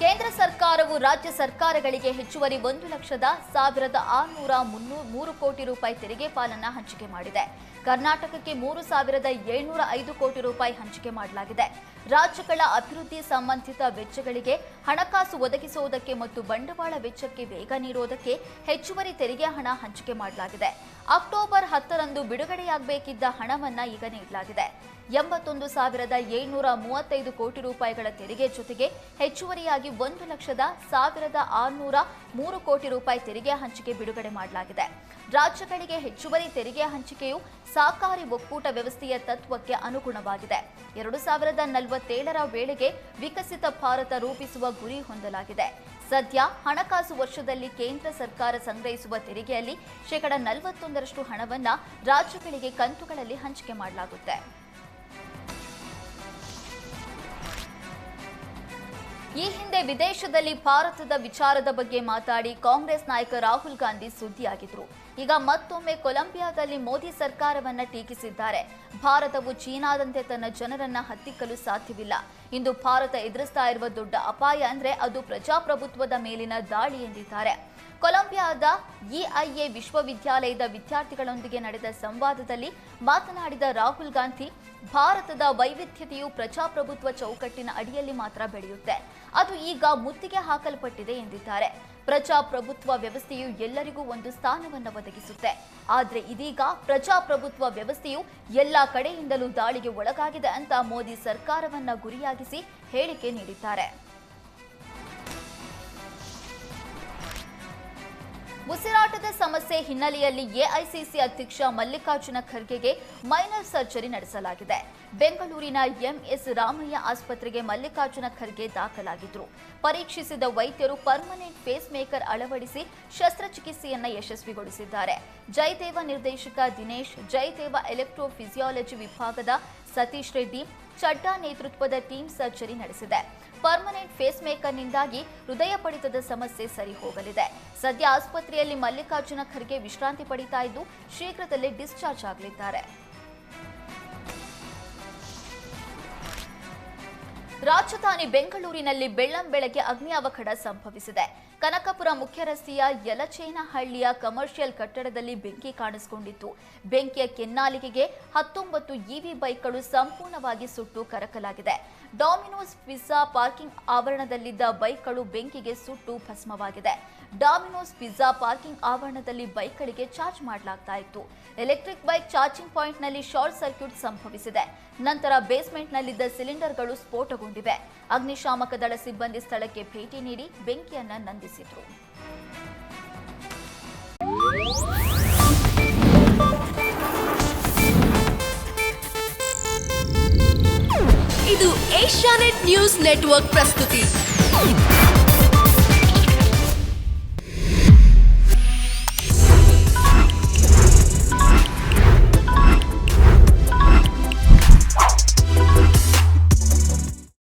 ಕೇಂದ್ರ ಸರ್ಕಾರವು ರಾಜ್ಯ ಸರ್ಕಾರಗಳಿಗೆ ಹೆಚ್ಚುವರಿ ಒಂದು ಲಕ್ಷದ ಸಾವಿರದ ಆರುನೂರ ಮೂರು ಕೋಟಿ ರೂಪಾಯಿ ತೆರಿಗೆ ಪಾಲನ್ನ ಹಂಚಿಕೆ ಮಾಡಿದೆ. ಕರ್ನಾಟಕಕ್ಕೆ ಮೂರು ಸಾವಿರದ ಏಳ್ನೂರ ಐದು ಕೋಟಿ ರೂಪಾಯಿ ಹಂಚಿಕೆ ಮಾಡಲಾಗಿದೆ. ರಾಜ್ಯಗಳ ಅಭಿವೃದ್ಧಿ ಸಂಬಂಧಿತ ವೆಚ್ಚಗಳಿಗೆ ಹಣಕಾಸು ಒದಗಿಸುವುದಕ್ಕೆ ಮತ್ತು ಬಂಡವಾಳ ವೆಚ್ಚಕ್ಕೆ ವೇಗ ನೀಡುವುದಕ್ಕೆ ಹೆಚ್ಚುವರಿ ತೆರಿಗೆ ಹಣ ಹಂಚಿಕೆ ಮಾಡಲಾಗಿದೆ. ಅಕ್ಟೋಬರ್ ಹತ್ತರಂದು ಬಿಡುಗಡೆಯಾಗಬೇಕಿದ್ದ ಹಣವನ್ನ ಈಗ ನೀಡಲಾಗಿದೆ. ಎಂಬತ್ತೊಂದು ಸಾವಿರದ ಏಳ್ನೂರ ಮೂವತ್ತೈದು ಕೋಟಿ ರೂಪಾಯಿಗಳ ತೆರಿಗೆ ಜೊತೆಗೆ ಹೆಚ್ಚುವರಿಯಾಗಿ ಒಂದು ಲಕ್ಷದ ಸಾವಿರದ ಆರುನೂರ ಮೂರು ಕೋಟಿ ರೂಪಾಯಿ ತೆರಿಗೆ ಹಂಚಿಕೆ ಬಿಡುಗಡೆ ಮಾಡಲಾಗಿದೆ. ರಾಜ್ಯಗಳಿಗೆ ಹೆಚ್ಚುವರಿ ತೆರಿಗೆ ಹಂಚಿಕೆಯು ಸಹಕಾರಿ ಒಕ್ಕೂಟ ವ್ಯವಸ್ಥೆಯ ತತ್ವಕ್ಕೆ ಅನುಗುಣವಾಗಿದೆ. ಎರಡು ಸಾವಿರದ ನಲವತ್ತೇಳರ ವೇಳೆಗೆ ವಿಕಸಿತ ಭಾರತ ರೂಪಿಸುವ ಗುರಿ ಹೊಂದಲಾಗಿದೆ. ಸದ್ಯ ಹಣಕಾಸು ವರ್ಷದಲ್ಲಿ ಕೇಂದ್ರ ಸರ್ಕಾರ ಸಂಗ್ರಹಿಸುವ ತೆರಿಗೆಯಲ್ಲಿ ಶೇಕಡ ನಲವತ್ತೊಂದರಷ್ಟು ಹಣವನ್ನು ರಾಜ್ಯಗಳಿಗೆ ಕಂತುಗಳಲ್ಲಿ ಹಂಚಿಕೆ ಮಾಡಲಾಗುತ್ತೆ. ಈ ಹಿಂದೆ ವಿದೇಶದಲ್ಲಿ ಭಾರತದ ವಿಚಾರದ ಬಗ್ಗೆ ಮಾತಾಡಿ ಕಾಂಗ್ರೆಸ್ ನಾಯಕ ರಾಹುಲ್ ಗಾಂಧಿ ಸುದ್ದಿಯಾಗಿದ್ರು. ಈಗ ಮತ್ತೊಮ್ಮೆ ಕೊಲಂಬಿಯಾದಲ್ಲಿ ಮೋದಿ ಸರ್ಕಾರವನ್ನ ಟೀಕಿಸಿದ್ದಾರೆ. ಭಾರತವು ಚೀನಾದಂತೆ ತನ್ನ ಜನರನ್ನ ಹತ್ತಿಕ್ಕಲು ಸಾಧ್ಯವಿಲ್ಲ. ಇಂದು ಭಾರತ ಎದುರಿಸ್ತಾ ಇರುವ ದೊಡ್ಡ ಅಪಾಯ ಅಂದ್ರೆ ಅದು ಪ್ರಜಾಪ್ರಭುತ್ವದ ಮೇಲಿನ ದಾಳಿ ಎಂದಿದ್ದಾರೆ. ಕೊಲಂಬಿಯಾದ ಇಐಎ ವಿಶ್ವವಿದ್ಯಾಲಯದ ವಿದ್ಯಾರ್ಥಿಗಳೊಂದಿಗೆ ನಡೆದ ಸಂವಾದದಲ್ಲಿ ಮಾತನಾಡಿದ ರಾಹುಲ್ ಗಾಂಧಿ, ಭಾರತದ ವೈವಿಧ್ಯತೆಯು ಪ್ರಜಾಪ್ರಭುತ್ವ ಚೌಕಟ್ಟಿನ ಅಡಿಯಲ್ಲಿ ಮಾತ್ರ ಬೆಳೆಯುತ್ತೆ. ಅದು ಈಗ ಮುತ್ತಿಗೆ ಹಾಕಲ್ಪಟ್ಟಿದೆ ಎಂದಿದ್ದಾರೆ. ಪ್ರಜಾಪ್ರಭುತ್ವ ವ್ಯವಸ್ಥೆಯು ಎಲ್ಲರಿಗೂ ಒಂದು ಸ್ಥಾನವನ್ನು ಒದಗಿಸುತ್ತೆ. ಆದರೆ ಇದೀಗ ಪ್ರಜಾಪ್ರಭುತ್ವ ವ್ಯವಸ್ಥೆಯು ಎಲ್ಲ ಕಡೆಯಿಂದಲೂ ದಾಳಿಗೆ ಒಳಗಾಗಿದೆ ಅಂತ ಮೋದಿ ಸರ್ಕಾರವನ್ನ ಗುರಿಯಾಗಿಸಿ ಹೇಳಿಕೆ ನೀಡಿದ್ದಾರೆ. ಉಸಿರಾಟದ ಸಮಸ್ಯೆ ಹಿನ್ನೆಲೆಯಲ್ಲಿ ಎಐಸಿಸಿ ಅಧ್ಯಕ್ಷ ಮಲ್ಲಿಕಾರ್ಜುನ ಖರ್ಗೆಗೆ ಮೈನರ್ ಸರ್ಜರಿ ನಡೆಸಲಾಗಿದೆ. ಬೆಂಗಳೂರಿನ ಎಂಎಸ್ ರಾಮಯ್ಯ ಆಸ್ಪತ್ರೆಗೆ ಮಲ್ಲಿಕಾರ್ಜುನ ಖರ್ಗೆ ದಾಖಲಾಗಿದ್ರು. ಪರೀಕ್ಷಿಸಿದ ವೈದ್ಯರು ಪರ್ಮನೆಂಟ್ ಫೇಸ್ ಮೇಕರ್ ಅಳವಡಿಸಿ ಶಸ್ತ್ರಚಿಕಿತ್ಸೆಯನ್ನ ಯಶಸ್ವಿಗೊಳಿಸಿದ್ದಾರೆ. ಜಯದೇವ ನಿರ್ದೇಶಕ ದಿನೇಶ್, ಜಯದೇವ ಎಲೆಕ್ಟ್ರೋಫಿಸಿಯಾಲಜಿ ವಿಭಾಗದ ಸತೀಶ್ ರೆಡ್ಡಿ, ಚಡ್ಡಾ ನೇತೃತ್ವದ ಟೀಮ್ ಸರ್ಜರಿ ನಡೆಸಿದೆ. ಪರ್ಮನೆಂಟ್ ಫೇಸ್ ಮೇಕರ್ನಿಂದಾಗಿ ಹೃದಯ ಪಡಿತದ ಸಮಸ್ಯೆ ಸರಿ ಹೋಗಲಿದೆ. ಸದ್ಯ ಆಸ್ಪತ್ರೆಯಲ್ಲಿ ಮಲ್ಲಿಕಾರ್ಜುನ ಖರ್ಗೆ ವಿಶ್ರಾಂತಿ ಪಡಿತಾ ಇದ್ದು ಶೀಘ್ರದಲ್ಲೇ ಡಿಸ್ಚಾರ್ಜ್ ಆಗಲಿದ್ದಾರೆ. ರಾಜಧಾನಿ ಬೆಂಗಳೂರಿನಲ್ಲಿ ಬೆಳ್ಳಂ ಬೆಳಗ್ಗೆ ಅಗ್ನಿ ಅವಘಡ ಸಂಭವಿಸಿದೆ. ಕನಕಪುರ ಮುಖ್ಯ ರಸ್ತೆಯ ಯಲಚೇನಹಳ್ಳಿಯ ಕಮರ್ಷಿಯಲ್ ಕಟ್ಟಡದಲ್ಲಿ ಬೆಂಕಿ ಕಾಣಿಸಿಕೊಂಡಿತ್ತು. ಬೆಂಕಿಯ ಕೆನ್ನಾಲಿಗೆಗೆ ಹತ್ತೊಂಬತ್ತು ಇವಿ ಬೈಕ್ಗಳು ಸಂಪೂರ್ಣವಾಗಿ ಸುಟ್ಟು ಕರಕಲಾಗಿದೆ. ಡಾಮಿನೋಸ್ ಪಿಜ್ಜಾ ಪಾರ್ಕಿಂಗ್ ಆವರಣದಲ್ಲಿದ್ದ ಬೈಕ್ಗಳು ಬೆಂಕಿಗೆ ಸುಟ್ಟು ಭಸ್ಮವಾಗಿದೆ. ಡಾಮಿನೋಸ್ ಪಿಜ್ಜಾ ಪಾರ್ಕಿಂಗ್ ಆವರಣದಲ್ಲಿ ಬೈಕ್ಗಳಿಗೆ ಚಾರ್ಜ್ ಮಾಡಲಾಗ್ತಾ ಇತ್ತು. ಎಲೆಕ್ಟ್ರಿಕ್ ಬೈಕ್ ಚಾರ್ಜಿಂಗ್ ಪಾಯಿಂಟ್ನಲ್ಲಿ ಶಾರ್ಟ್ ಸರ್ಕ್ಯೂಟ್ ಸಂಭವಿಸಿದೆ. ನಂತರ ಬೇಸ್ಮೆಂಟ್ನಲ್ಲಿದ್ದ ಸಿಲಿಂಡರ್ಗಳು ಸ್ಫೋಟಗೊಂಡಿವೆ. ಅಗ್ನಿಶಾಮಕ ದಳ ಸಿಬ್ಬಂದಿ ಸ್ಥಳಕ್ಕೆ ಭೇಟಿ ನೀಡಿ ಬೆಂಕಿಯನ್ನ ನಂದಿಸಿದರು. ಇದು ಏಷ್ಯಾನೆಟ್ ನ್ಯೂಸ್ ನೆಟ್ವರ್ಕ್ ಪ್ರಸ್ತುತಿ.